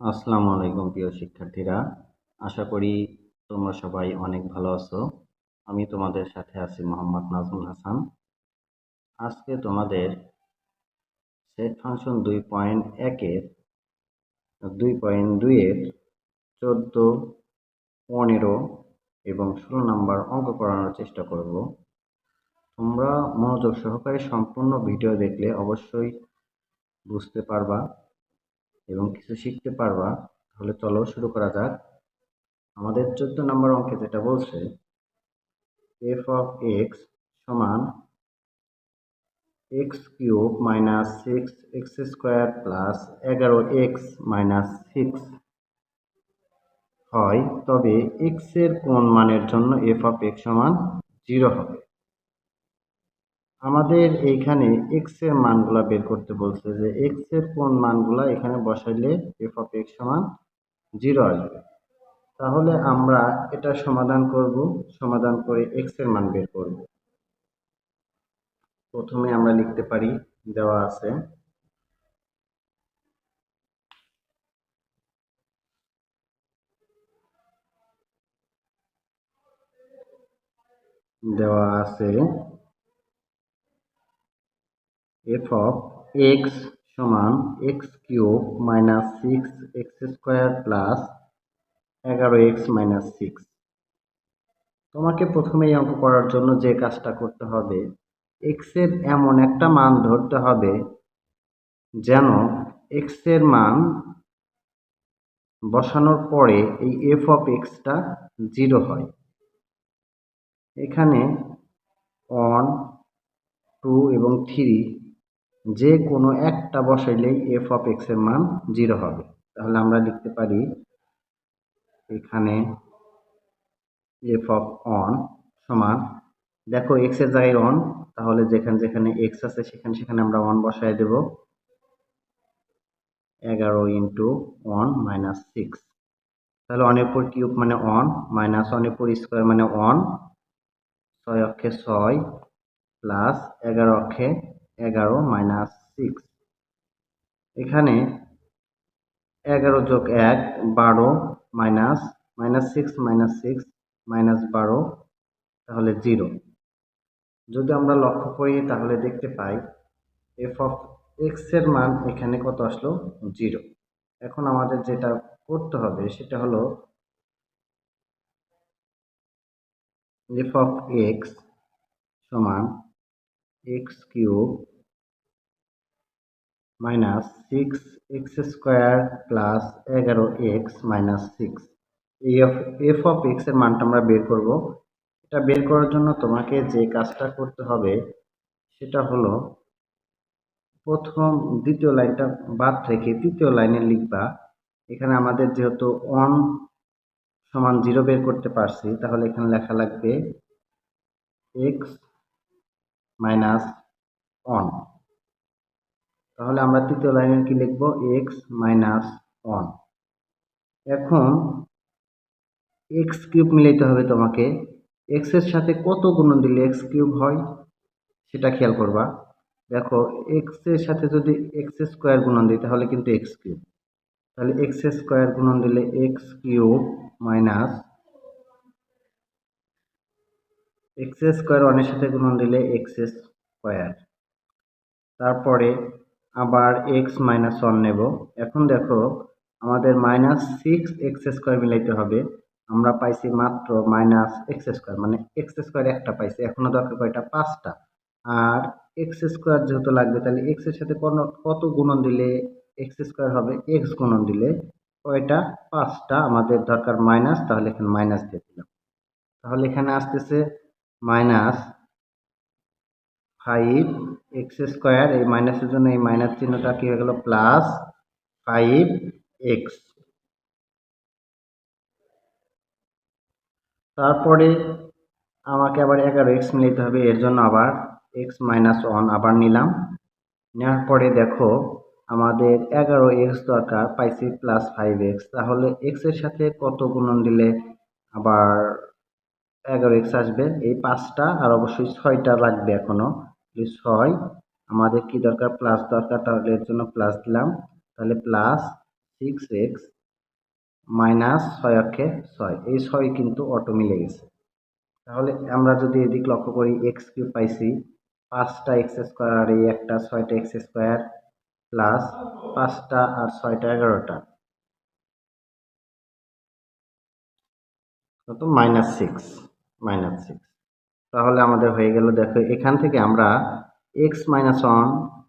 আসসালামু আলাইকুম প্রিয় শিক্ষার্থীরা। আশা করি তোমরা সবাই অনেক ভালো আছো। আমি তোমাদের সাথে আছি মোহাম্মদ নাজমুল হাসান। আজকে তোমাদের সেট ফাংশন দুই পয়েন্ট একের দুই পয়েন্ট দুইয়ের চোদ্দ, পনেরো এবং ষোলো নাম্বার অঙ্ক করানোর চেষ্টা করব। তোমরা মনোযোগ সহকারে সম্পূর্ণ ভিডিও দেখলে অবশ্যই বুঝতে পারবা। এবং কিছু শিখতে পারবা, তাহলে চলো শুরু করা যাক। আমাদের চোদ্দ নম্বর অঙ্কে যেটা বলছে এফ অফ এক্স সমান x cube minus six x square plus এগারো এক্স মাইনাস সিক্স হয়, তবে এক্সের কোন মানের জন্য এফ অফ এক্স সমান জিরো হবে? আমাদের এইখানে এক্সের মানগুলা বের করতে বলছে যে এক্সের কোন মানগুলা এখানে বসাইলে এফ অফ এক্স সমান জিরো আসবে। তাহলে আমরা এটা সমাধান করব, সমাধান করে এক্সের মান বের করব। প্রথমে আমরা লিখতে পারি, দেওয়া আছে। দেওয়া আছে। এফ অফ এক্স সমান x cube minus six x square plus এগারো এক্স মাইনাস সিক্স তোমাকে প্রথমে অঙ্ক করার জন্য যে কাজটা করতে হবে এক্সের এমন একটা মান ধরতে হবে যেন এক্সের মান বসানোর পরে এই এফ অফ এক্সটা জিরো হয়। এখানে ওয়ান টু এবং থ্রি যে কোনো একটা বসাইলেই এফ অফ এক্সের মান জিরো হবে। তাহলে আমরা লিখতে পারি এখানে এফ অফ অন সমান, দেখো এক্সের জায়গায় অন তাহলে যেখানে যেখানে এক্স আছে সেখানে সেখানে আমরা ওয়ান বসাই দেব। এগারো ইন্টু ওয়ান মাইনাস সিক্স তাহলে অনের পর কিউব মানে ওয়ান মাইনাস অনের পর স্কোয়ার মানে ওয়ান ছয় অক্ষে ছয় প্লাস এগারো অক্ষে এগারো মাইনাস সিক্স এখানে এগারো যোগ এক, বারো minus minus six minus six minus বারো, তাহলে জিরো যদি আমরা লক্ষ্য করি, তাহলে দেখতে পাই এফ অফ এক্সের মান এখানে কত আসলো? জিরো এখন আমাদের যেটা করতে হবে, সেটা হলো এফ অফ এক্স সমান x cube minus six x square plus এগারো এক্স মাইনাস সিক্স। এই এফ অফ এক্সের মানটা আমরা বের করব। এটা বের করার জন্য তোমাকে যে কাজটা করতে হবে সেটা হলো প্রথম দ্বিতীয় লাইনটা বাদ রেখে তৃতীয় লাইনে লিখবা। এখানে আমাদের যেহেতু অন সমান জিরো বের করতে পারছি, তাহলে এখানে লেখা লাগবে এক্স মাইনাস অন তাহলে আমরা তৃতীয় লাইনে কি লিখব? এক্স মাইনাস ওয়ান এখন এক্স কিউব মিলাইতে হবে তোমাকে। এক্সের সাথে কত গুণন দিলে এক্স কিউব হয়? সেটা খেয়াল করবা। দেখো এক্সের সাথে যদি এক্স স্কোয়ার গুণন দিই, তাহলে কিন্তু এক্স কিউব তাহলে এক্স স্কোয়ার গুণন দিলে x cube minus x square ওয়ানের সাথে গুণন দিলে এক্স স্কোয়ার তারপরে আবার এক্স মাইনাস ওয়ান নেব। এখন দেখো, আমাদের মাইনাস সিক্স এক্স স্কোয়ার মিলাইতে হবে। আমরা পাইছি মাত্র মাইনাস এক্স স্কোয়ার মানে এক্স স্কোয়ার একটা পাইছি এখনও দরকার কয়টা? পাঁচটা। আর এক্স স্কোয়ার যেহেতু লাগবে, তাহলে এক্সের সাথে কোনো, কত গুণন দিলে এক্স স্কোয়ার হবে? এক্স গুণন দিলে কয়টা? পাঁচটা। আমাদের দরকার মাইনাস তাহলে এখানে মাইনাস দিয়ে দিলাম। তাহলে এখানে আসতেছে মাইনাস ফাইভ এক্স স্কোয়ার, এই মাইনাসের জন্য এই মাইনাস চিহ্নটা কি হয়ে গেল? Plus five x. তারপরে আমাকে আবার এগারো এক্স নিতে হবে, এর জন্য আবার এক্স মাইনাস ওয়ান আবার নিলাম। নেওয়ার পরে দেখো আমাদের এগারো এক্স দরকার পাইসি প্লাস ফাইভ এক্স। তাহলে এক্সের সাথে কত গুণন দিলে আবার এগারো এক্স আসবে। এই পাঁচটা আর অবশ্যই ছয়টা লাগবে এখনও ছয়, আমাদের কি দরকার? প্লাস দরকার, তাহলে এর জন্য প্লাস দিলাম। তাহলে প্লাস সিক্স এক্স মাইনাস ছয় অক্ষে ছয়। এই ছয় কিন্তু অটো মিলে গেছে। তাহলে আমরা যদি এদিক লক্ষ্য করি এক্স কিউব পাইছি। পাঁচটা এক্স স্কোয়ার আর এই একটা ছয়টা এক্স স্কোয়ার প্লাস পাঁচটা আর ছয়টা এগারোটা। কত? মাইনাস সিক্স মাইনাস সিক্স তাহলে আমাদের হয়ে গেল, দেখো এখান থেকে আমরা এক্স মাইনাস ওয়ান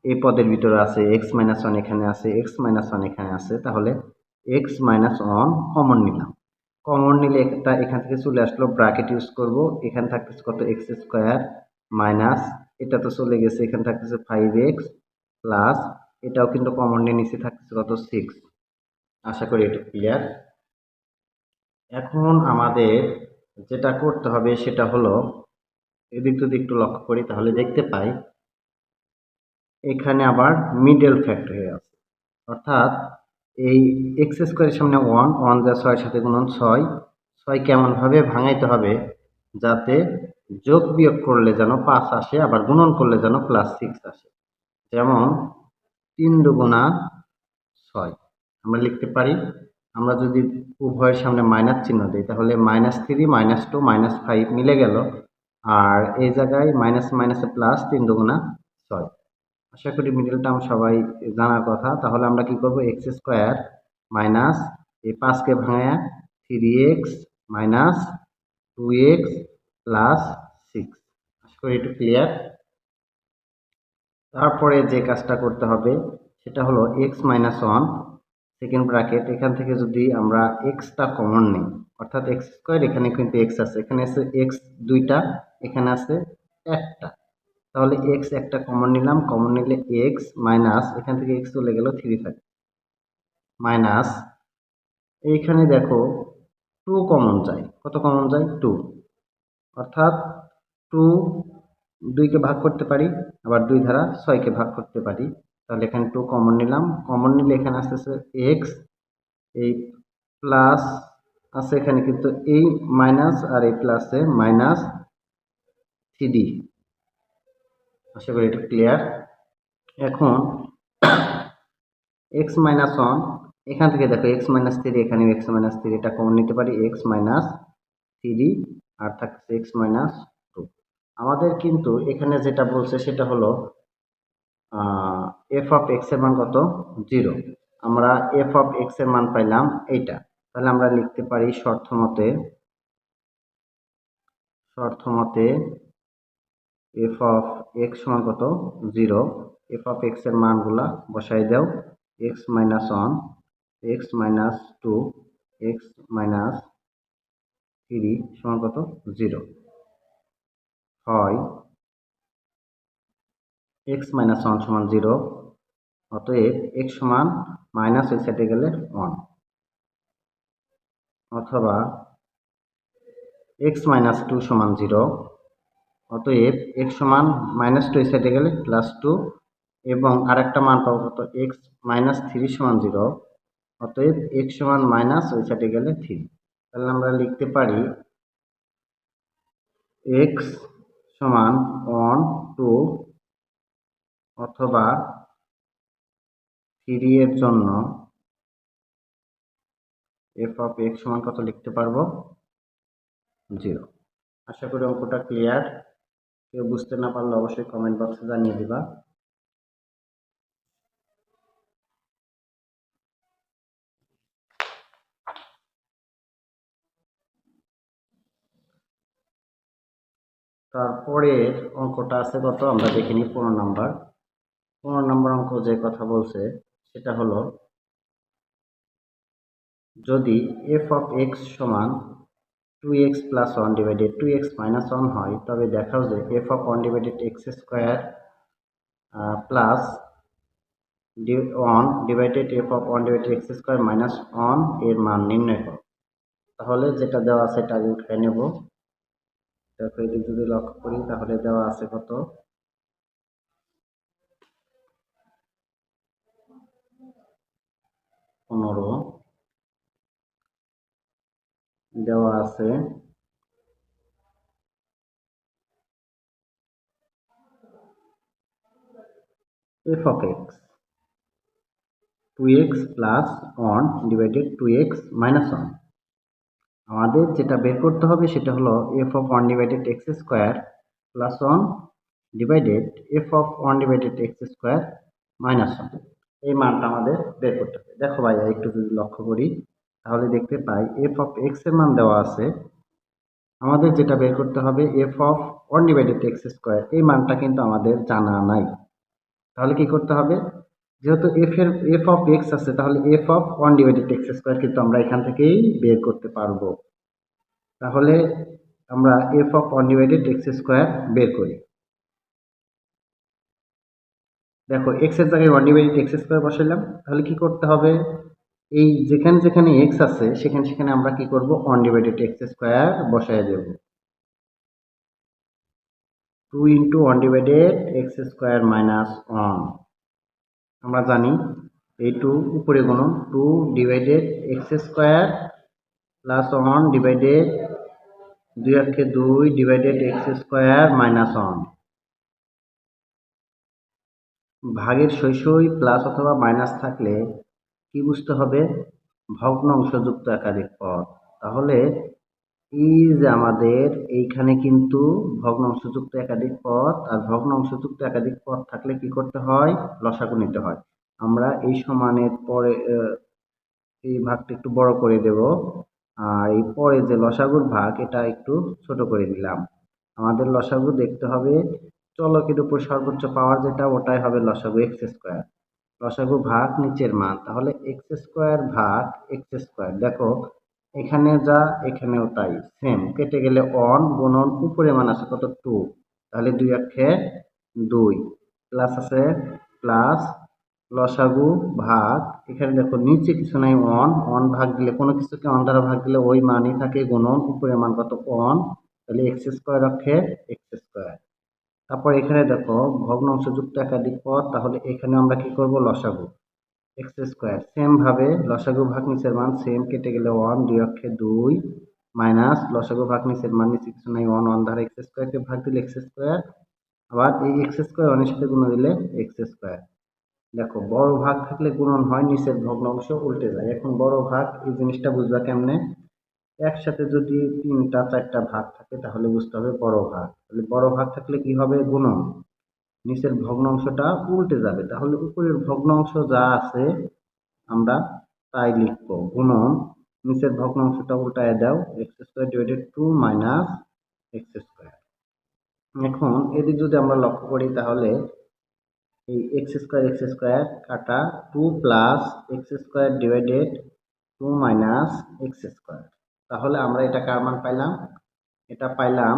এই পদের ভিতরে আছে এক্স মাইনাস ওয়ান এখানে আছে এক্স মাইনাস ওয়ান এখানে আছে, তাহলে এক্স মাইনাস ওয়ান কমন নিলাম। কমন নিলে এটা এখান থেকে চলে আসলো ব্রাকেট ইউজ করব, এখানে থাকতেছে কত? এক্স স্কোয়ার মাইনাস এটা তো চলে গেছে, এখানে থাকতেছে ফাইভ এক্স প্লাস এটাও কিন্তু কমন নিয়ে নিচে থাকতেছে কত? সিক্স আশা করি এটা ক্লিয়ার এখন আমাদের যেটা করতে হবে সেটা হলো এদিক যদি একটু লক্ষ্য করি, তাহলে দেখতে পাই এখানে আবার মিডল ফ্যাক্ট হয়ে আছে। অর্থাৎ এই এক্স স্কোয়ারের সামনে ওয়ান ওয়ান যা ছয়ের সাথে গুণন ছয় ছয় কেমনভাবে ভাঙাইতে হবে যাতে যোগ বিয়োগ করলে যেন পাঁচ আসে, আবার গুণন করলে যেন প্লাস সিক্স আসে। যেমন তিন দুগুণা ছয়, আমরা লিখতে পারি আমরা যদি উভয়ের সামনে মাইনাস চিহ্ন দিই, তাহলে minus three minus two minus five মিলে গেল। আর এই জায়গায় মাইনাস মাইনাসে প্লাস তিন দুগুণা ছয়। আশা করি মিডল টার্ম সবাই জানার কথা। তাহলে আমরা কি করব? এক্স স্কোয়ার মাইনাস এই পাঁচকে ভাঙায়া three x minus two x plus six আশা করি একটু ক্লিয়ার তারপরে যে কাজটা করতে হবে, সেটা হলো x minus one second bracket এখান থেকে যদি আমরা এক্সটা কমন নিই, অর্থাৎ এক্স স্কোয়ার এখানে কিন্তু এক্স আছে, এখানে আছে এক্স দুইটা, এখানে আছে একটা। তাহলে এক্স একটা কমন নিলাম কমন নিলে এক্স মাইনাস এখান থেকে এক্স চলে গেল থ্রি ফাইভ মাইনাস এইখানে দেখো টু কমন যায়, কত কমন যায়? টু অর্থাৎ টু দুইকে ভাগ করতে পারি, আবার দুই ধারা ছয়কে ভাগ করতে পারি। তাহলে এখানে টু কমন নিলাম। কমন নিলে এখানে আসতেছে এক্স এই প্লাস আছে এখানে কিন্তু এই মাইনাস আর এই প্লাসে মাইনাস থ্রি আশা করি এটা ক্লিয়ার এখন এক্স মাইনাস ওয়ান এখান থেকে দেখো এক্স মাইনাস থ্রি এখানে এক্স মাইনাস থ্রি এটা কমন নিতে পারি এক্স মাইনাস থ্রি আর থাকছে এক্স মাইনাস টু আমাদের কিন্তু এখানে যেটা বলছে সেটা হলো এফ অফ এক্সের মান কত? জিরো আমরা এফ অফ এক্সের মান পাইলাম এইটা। তাহলে আমরা লিখতে পারি শর্ত মতে, শর্ত এফ অফ এক্স সমান কত? জিরো এফ অফ এক্সের মানগুলা বসাই দাও। X minus one x minus two x minus three সমান কত? জিরো হয়। এক্স মাইনাস ওয়ান সমান জিরো অতএব এক্স সমান মাইনাস ওই সাইডে গেলে ওয়ান অথবা এক্স মাইনাস টু সমান জিরো অতএব এক্স সমান মাইনাস টু এই সাইডে গেলে প্লাস টু এবং আরেকটা মান পাবো কত? এক্স মাইনাস থ্রি সমান জিরো অতএব এক্স সমান মাইনাস ওই সাইডে গেলে থ্রি তাহলে আমরা লিখতে পারি এক্স সমান ওয়ান টু অথবা থ্রি এর জন্য এফ অফ এক্স সমান কত লিখতে পারব? জিরো আশা করি অঙ্কটা ক্লিয়ার কেউ বুঝতে না পারলে অবশ্যই কমেন্ট বক্সে জানিয়ে দিবা। তারপরের অঙ্কটা আছে কত? আমরা দেখে নিই পনেরো নাম্বার। পনেরো নম্বর অঙ্ক যে কথা বলছে সেটা হলো যদি এফ অফ এক্স সমান two x plus one divided two x minus one হয়, তবে দেখাও যে f of one divided x square plus one divided f of one divided x square minus ওয়ানের মান নির্ণয় করো। তাহলে যেটা দেওয়া আছে, এটা আগে উঠে নেব। দেখো যদি লক্ষ্য করি, তাহলে দেওয়া আছে কত? পনেরো। দেওয়া আছে। F of x two x plus one divided two x minus one আমাদের যেটা বের করতে হবে সেটা হলো f of one divided x square plus one divided f of one divided x square minus one এই মানটা আমাদের বের করতে হবে। দেখো ভাইয়া, একটু যদি লক্ষ্য করি, তাহলে দেখতে পাই এফ অফ এক্সের মান দেওয়া আছে। আমাদের যেটা বের করতে হবে f of one divided x square এই মানটা কিন্তু আমাদের জানা নাই। তাহলে কি করতে হবে? যেহেতু এফ এর এফ অফ এক্স আছে, তাহলে F of one divided X square কিন্তু আমরা এখান থেকেই বের করতে পারব। তাহলে আমরা F of one divided X square বের করি। দেখো এক্সের জায়গায় ওয়ান ডিভাইডেড এক্স স্কোয়ার বসাইলাম। তাহলে কি করতে হবে? এই যেখানে যেখানে এক্স আছে, সেখানে সেখানে আমরা কি করব? ওয়ান ডিভাইডেড এক্স স্কোয়ার বসাই দেব। Two into one divided x square minus one আমরা জানি এই টু উপরে গুণ two divided x square plus one divided দুই আটকে দুই divided x square minus one ভাগের সই প্লাস অথবা মাইনাস থাকলে কি বুঝতে হবে? ভগ্নাংশযুক্ত একাধিক পদ। তাহলে এই যে আমাদের এইখানে কিন্তু ভগ্নাংশযুক্ত একাধিক পদ আর ভগ্নাংশযুক্ত একাধিক পদ থাকলে কি করতে হয়? লসাগু নিতে হয়। আমরা এই সমানের পরে এই ভাগটা একটু বড় করে দেব। আর এই পরে যে লসাগুর ভাগ, এটা একটু ছোট করে দিলাম। আমাদের লসাগু দেখতে হবে চলকের উপর সর্বোচ্চ পাওয়ার যেটা, ওটাই হবে লসাগু এক্স স্কোয়ার লসাগু ভাগ নিচের মান, তাহলে এক্স স্কোয়ার ভাগ এক্স স্কোয়ার দেখো, এখানে যা, এখানেও তাই সেম কেটে গেলে অন গুণন উপরে মান আছে কত? টু তাহলে দুই অক্ষে দুই। প্লাস আছে প্লাস লসাগু ভাগ। এখানে দেখো, নিচে কিছু নাই অন অন ভাগ দিলে, কোনো কিছুকে অন দ্বারা ভাগ দিলে ওই মানই থাকে, গুণন উপরে মান কত? অন তাহলে এক্স স্কোয়ার অক্ষে এক্স স্কোয়ার তারপর এখানে দেখো ভগ্নাংশযুক্ত একাধিক পদ, তাহলে এখানে আমরা কি করব? লসাগু। এক্স স্কোয়ার সেম ভাবে লসাগু ভাগ নিচের মান সেম কেটে গেলে ওয়ান দুই অক্ষে দুই মাইনাস লসাগু ভাগ নিচের মান নিচে কিছু নাই ওয়ান ওয়ান ধারা এক্স স্কোয়ারকে ভাগ দিলে এক্স স্কোয়ার আবার এই এক্স স্কোয়ার ওয়ানের সাথে গুণ দিলে এক্স স্কোয়ার দেখো, বড় ভাগ থাকলে গুণন হয়, নিচের ভগ্নাংশ উল্টে যায়। এখন বড় ভাগ এই জিনিসটা বুঝবা কেমনে? একসাথে যদি তিনটা, চারটা ভাগ থাকে, তাহলে বুঝতে হবে বড় ভাগ। তাহলে বড় ভাগ থাকলে কি হবে? গুণন। নিচের ভগ্নাংশটা উল্টে যাবে। তাহলে উপরের ভগ্নাংশ যা আছে, আমরা তাই লিখব। গুণন, নিচের ভগ্নাংশটা উল্টায় দাও x square divided two minus x square এখন এদিক যদি আমরা লক্ষ্য করি, তাহলে এই এক্স স্কোয়ার এক্স স্কোয়ার কাটা two plus x square divided two minus x square তাহলে আমরা এটা কার মান পাইলাম। এটা পাইলাম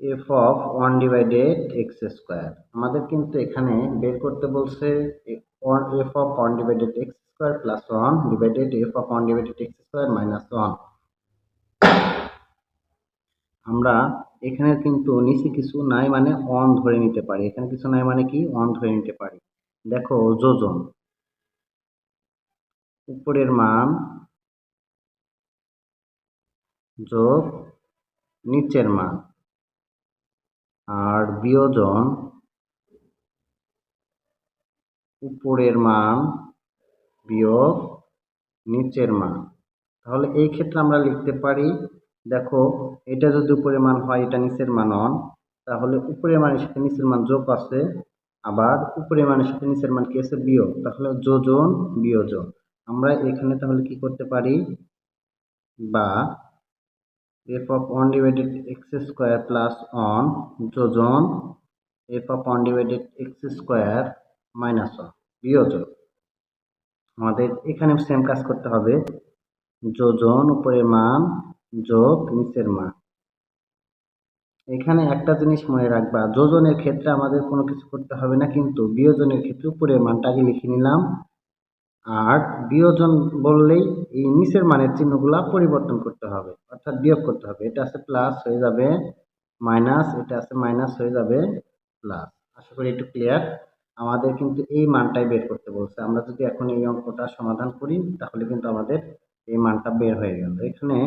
f of one divided x square আমাদের কিন্তু এখানে বের করতে বলছে f of one divided x square plus one divided f of one divided x square minus one আমরা এখানে কিন্তু নিচে কিছু নাই মানে অন ধরে নিতে পারি। এখানে কিছু নাই মানে কি? অন ধরে নিতে পারি। দেখো যোজন উপরের মান যোগ নিচের মান। আর বিয়োজন উপরের মান বিয়োগ নিচের মান। তাহলে এই ক্ষেত্রে আমরা লিখতে পারি, দেখো, এটা যদি উপরের মান হয়, এটা নিচের মান অন তাহলে উপরের মানের সাথে নিচের মান যোগ আছে, আবার উপরের মানের সাথে নিচের মান কি আছে? বিয়োগ। তাহলে যোজন বিয়োজন। আমরা এখানে তাহলে কি করতে পারি? বা f of one divided x square plus one যোজন f of one divided x square minus one বিয়োজন। আমাদের এখানে সেম কাজ করতে হবে। যোজন উপরের মান যোগ নিচের মান। এখানে একটা জিনিস মনে রাখবা, যোজনের ক্ষেত্রে আমাদের কোনো কিছু করতে হবে না, কিন্তু বিয়োজনের ক্ষেত্রে উপরের মানটা আগে লিখে নিলাম। আর বিয়োজন বললেই এই নিচের মানের চিহ্নগুলা পরিবর্তন করতে হবে, অর্থাৎ বিয়োগ করতে হবে। এটা আছে প্লাস হয়ে যাবে মাইনাস এটা আছে মাইনাস হয়ে যাবে প্লাস আশা করি একটু ক্লিয়ার আমাদের কিন্তু এই মানটাই বের করতে বলছে। আমরা যদি এখন এই অঙ্কটা সমাধান করি, তাহলে কিন্তু আমাদের এই মানটা বের হয়ে গেল। এখানে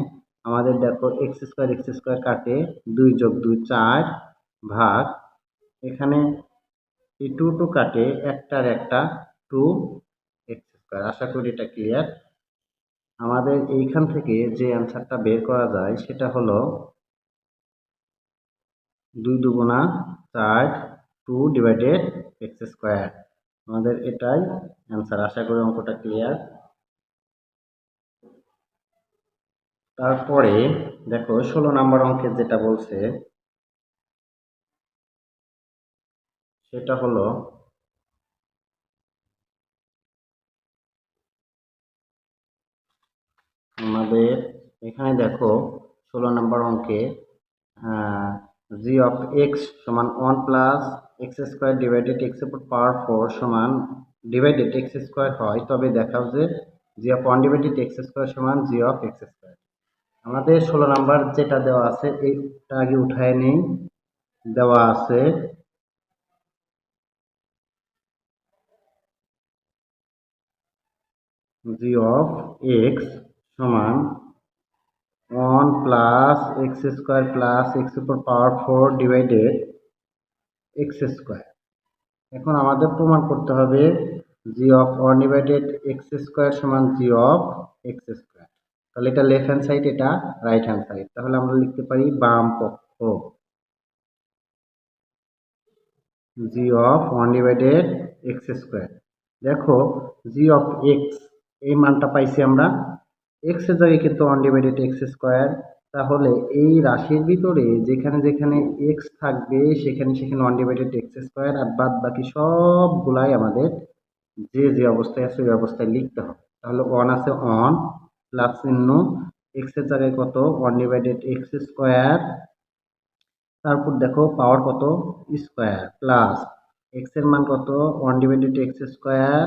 আমাদের দেখো এক্স স্কোয়ার এক্স স্কোয়ার কাটে দুই যোগ দুই, চার ভাগ। এখানে এই টু টু কাটে, একটার একটা টু স্কোয়ার আশা করি এটা ক্লিয়ার আমাদের এইখান থেকে যে অ্যান্সারটা বের করা যায় সেটা হলো দুই দুগুণা চার টু ডিভাইডেড এক্স স্কোয়ার আমাদের এটাই অ্যান্সার আশা করি অঙ্কটা ক্লিয়ার তারপরে দেখো ষোলো নাম্বার অঙ্কের যেটা বলছে, সেটা হলো আমাদের এখানে দেখো ষোলো নম্বর অঙ্কে জি অফ এক্স সমান one plus x square divided x উপর পাওয়ার ফোর সমান ডিভাইডেড এক্স স্কোয়ার হয়, তবে দেখাও যে g of one divided x square সমান জি অফ এক্স স্কোয়ার আমাদের ষোলো নাম্বার যেটা দেওয়া আছে, এইটা আগে উঠায় নেই দেওয়া আছে জি অফ এক্স সমান one plus x square plus x উপর power four divided x square এখন আমাদের প্রমাণ করতে হবে g of one divided x square সমান জি অফ এক্স স্কোয়ার তাহলে এটা লেফট হ্যান্ড সাইড এটা রাইট হ্যান্ড সাইড তাহলে আমরা লিখতে পারি বাম পক্ষ। G of one divided x square দেখো জি অফ এক্স এই মানটা পাইছি আমরা এক্সের জায়গায় কিন্তু ওয়ান ডিভাইডেড এক্স স্কোয়ার তাহলে এই রাশির ভিতরে যেখানে যেখানে এক্স থাকবে, সেখানে সেখানে ওয়ান ডিভাইডেড এক্স স্কোয়ার আর বাদ বাকি সবগুলাই আমাদের যে যে অবস্থায় আছে ওই অবস্থায় লিখতে হবে। তাহলে ওয়ান আছে অন প্লাস চিহ্ন এক্সের জায়গায় কত? ওয়ান ডিভাইডেড এক্স স্কোয়ার তারপর দেখো পাওয়ার কত? স্কোয়ার প্লাস এক্সের মান কত? ওয়ান ডিভাইডেড এক্স স্কোয়ার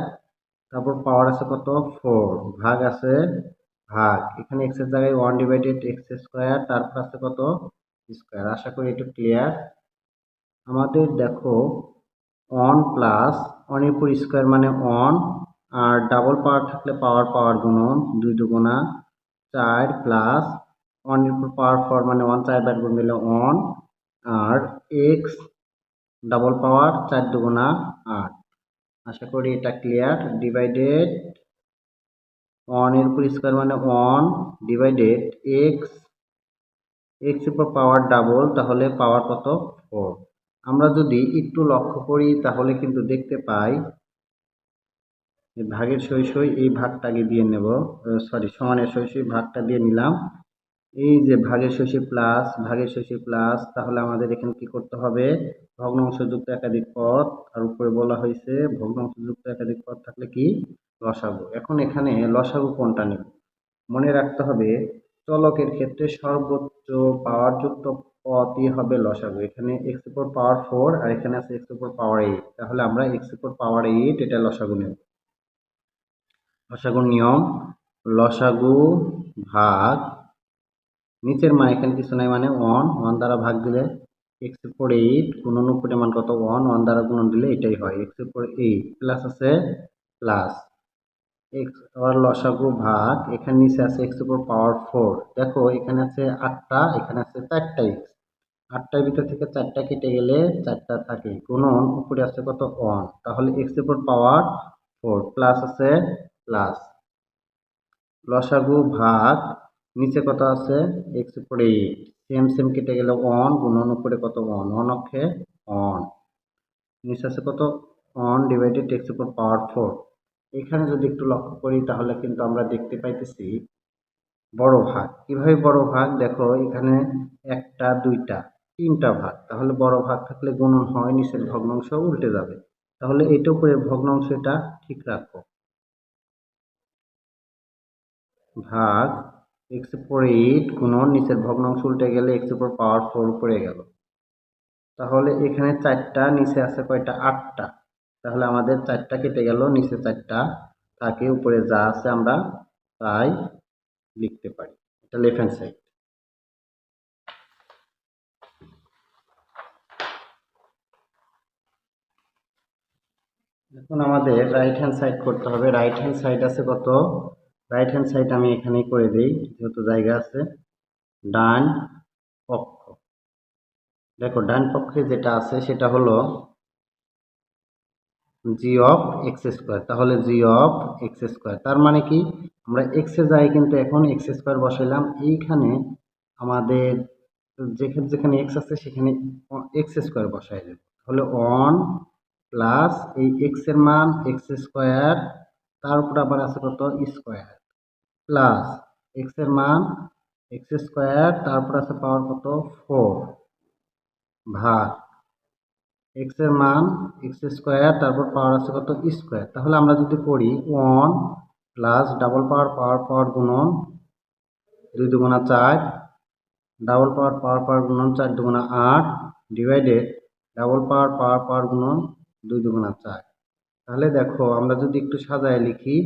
তারপর পাওয়ার আছে কত? ফোর ভাগ আছে ভাগ। এখানে এক্সের জায়গায় ওয়ান ডিভাইডেড এক্স স্কোয়ার তারপর আছে কত? স্কোয়ার আশা করি একটু ক্লিয়ার আমাদের দেখো অন প্লাস অনের উপর স্কোয়ার মানে অন আর ডাবল পাওয়ার থাকলে পাওয়ার পাওয়ার গুণন দুই দুগুণা চার প্লাস ওয়ানের উপর পাওয়ার ফোর মানে ওয়ান চার বার গুণ দিলে অন আর এক্স ডাবল পাওয়ার চার দুগুণা আট। আশা করি এটা ক্লিয়ার ডিভাইডেড ওয়ানের উপর স্কোয়ার মানে ওয়ান ডিভাইডেড এক্স এক্স উপর পাওয়ার ডাবল তাহলে পাওয়ার কত ফোর আমরা যদি একটু লক্ষ্য করি তাহলে কিন্তু দেখতে পাই ভাগের সই সই এই ভাগটাকে দিয়ে নেব সরি সমানের সই সই ভাগটা দিয়ে নিলাম। এই যে ভাগের শশী প্লাস ভাগের শশী প্লাস তাহলে আমাদের এখানে কি করতে হবে? ভগ্নাংশযুক্ত একাধিক পদ আর উপরে বলা হয়েছে ভগ্নাংশযুক্ত একাধিক পদ থাকলে কি? লসাগু। এখন এখানে লসাগু কোনটা নেব? মনে রাখতে হবে, চলকের ক্ষেত্রে সর্বোচ্চ পাওয়ারযুক্ত পদই হবে লসাগু। এখানে এক্স উপর পাওয়ার ফোর আর এখানে আছে এক্স উপর পাওয়ার এইট তাহলে আমরা এক্স উপর পাওয়ার এইট এটা লসাগু নেব। লসাগুর নিয়ম, লসাগু ভাগ, নিচের মান এখানে কিছু নাই মানে ওয়ান ওয়ান দ্বারা ভাগ দিলে এক্স উপর এইট গুণন উপরে মান কত? ওয়ান ওয়ান দ্বারা গুণন দিলে এটাই হয়। এক্স উপর এইট প্লাস আছে প্লাস এক্স আবার লসাগু ভাগ, এখানে নিচে আছে এক্স উপর পাওয়ার ফোর দেখো, এখানে আছে আটটা, এখানে আছে চারটা এক্স আটটার ভিতর থেকে চারটা কেটে গেলে চারটা থাকে। গুণন, উপরে আছে কত? ওয়ান তাহলে এক্স উপর পাওয়ার ফোর প্লাস আছে প্লাস লসাগু ভাগ, নিচে কত আছে? এক্স উপরে এইট সেম সেম কেটে গেলে ওয়ান গুণন উপরে কত? ওয়ান ওয়ান অক্ষে ওয়ান নিচে আছে কত? ওয়ান ডিভাইডেড এক্স উপর পাওয়ার ফোর এখানে যদি একটু লক্ষ্য করি, তাহলে কিন্তু আমরা দেখতে পাইতেছি বড় ভাগ। কীভাবে বড় ভাগ? দেখো, এখানে একটা, দুইটা, তিনটা ভাগ। তাহলে বড় ভাগ থাকলে গুণন হয়, নিচের ভগ্নাংশ উল্টে যাবে। তাহলে এটা উপরে ভগ্নাংশ এটা ঠিক রাখো। ভাগ এক্স উপর এইট গুণন, নিচের ভগ্নাংশ উল্টে গেলে এক্স উপর পাওয়ার ফোর উপরে গেল। তাহলে এখানে চারটা, নিচে আছে কয়টা? আটটা। তাহলে আমাদের চারটা কেটে গেল, নিচে চারটা থাকে, উপরে যা আছে আমরা তাই লিখতে পারি। এটা লেফট হ্যান্ড সাইড এখন আমাদের রাইট হ্যান্ড সাইড করতে হবে। রাইট হ্যান্ড সাইড আছে কত? রাইট হ্যান্ড সাইড আমি এখানেই করে দিই, যেহেতু জায়গা আছে। ডান পক্ষ দেখো, ডান পক্ষে যেটা আছে সেটা হলো জি অফ এক্স স্কোয়ার তাহলে জি অফ এক্স স্কোয়ার তার মানে কি? আমরা এক্সে যাই, কিন্তু এখন এক্স স্কোয়ার বসাইলাম। এইখানে আমাদের যেখানে যেখানে এক্স আছে, সেখানে এক্স স্কোয়ার বসাই দেব। তাহলে ওয়ান প্লাস এই এক্সের মান এক্স স্কোয়ার তার উপর আবার আছে কত? স্কোয়ার প্লাস এক্সের মান এক্স স্কোয়ার তারপর আছে পাওয়ার কত? ফোর ভাগ এক্সের মান এক্স স্কোয়ার তারপর পাওয়ার আছে কত স্কোয়ার তাহলে আমরা যদি করি one plus double power power power গুণন দুই দুগুণা চার ডাবল পাওয়ার পাওয়ার পাওয়ার গুণন চার দুগুণা আট divided double power power power গুণন দুই দুগুণা চার। তাহলে দেখো, আমরা যদি একটু সাজায় লিখি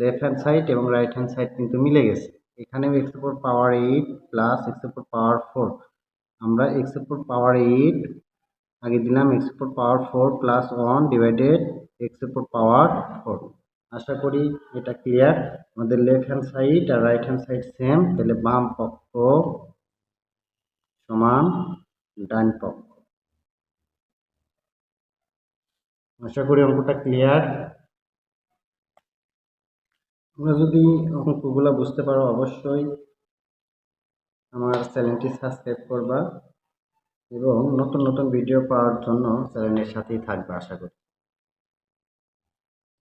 লেফট হ্যান্ড সাইড এবং রাইট হ্যান্ড সাইড কিন্তু মিলে গেছে। এখানেও এক্সের পাওয়ার এইট প্লাস এক্সের পাওয়ার ফোর আমরা এক্সের পাওয়ার এইট আগে দিলাম এক্সের power four plus one divided এক্সের পাওয়ার ফোর আশা করি এটা ক্লিয়ার আমাদের লেফট হ্যান্ড সাইড আর রাইট হ্যান্ড সাইড সেম তাহলে বাম পক্ষ সমান ডান পক্ষ। আশা করি অঙ্কটা ক্লিয়ার তোমরা যদি অঙ্কগুলো বুঝতে পারো অবশ্যই আমার চ্যানেলটি সাবস্ক্রাইব করবা। এবং নতুন নতুন ভিডিও পাওয়ার জন্য চ্যানেলের সাথেই থাকবে আশা করি।